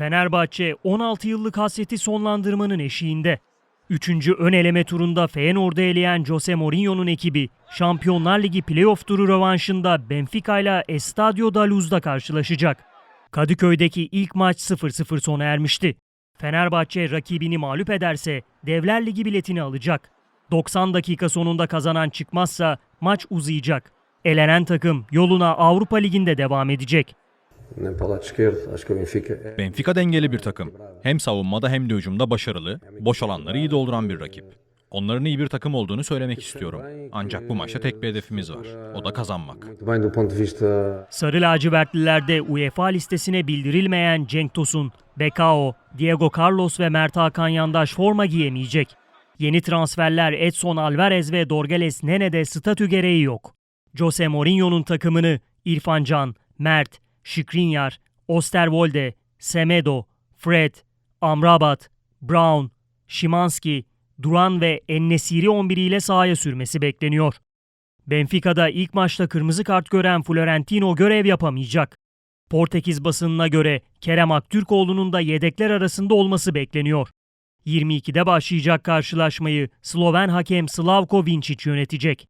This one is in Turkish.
Fenerbahçe 16 yıllık hasreti sonlandırmanın eşiğinde. Üçüncü ön eleme turunda Feyenoord'u eleyen Jose Mourinho'nun ekibi Şampiyonlar Ligi playoff turu rövanşında Benfica ile Estadio da Luz'da karşılaşacak. Kadıköy'deki ilk maç 0-0 sona ermişti. Fenerbahçe rakibini mağlup ederse Devler Ligi biletini alacak. 90 dakika sonunda kazanan çıkmazsa maç uzayacak. Elenen takım yoluna Avrupa Ligi'nde devam edecek. Benfica dengeli bir takım. Hem savunmada hem de hücumda başarılı, boş alanları iyi dolduran bir rakip. Onların iyi bir takım olduğunu söylemek istiyorum. Ancak bu maçta tek bir hedefimiz var. O da kazanmak. Sarı lacivertlilerde UEFA listesine bildirilmeyen Cenk Tosun, Bekao, Diego Carlos ve Mert Hakan Yandaş forma giyemeyecek. Yeni transferler Edson Alvarez ve Dorgeles Nene'de statü gereği yok. Jose Mourinho'nun takımını İrfan Can, Mert, Şikrinyar, Osterwolde, Semedo, Fred, Amrabat, Brown, Şimanski, Duran ve Ennesiri 11 ile sahaya sürmesi bekleniyor. Benfica'da ilk maçta kırmızı kart gören Florentino görev yapamayacak. Portekiz basınına göre Kerem Aktürkoğlu'nun da yedekler arasında olması bekleniyor. 22'de başlayacak karşılaşmayı Sloven hakem Slavko Vinčić yönetecek.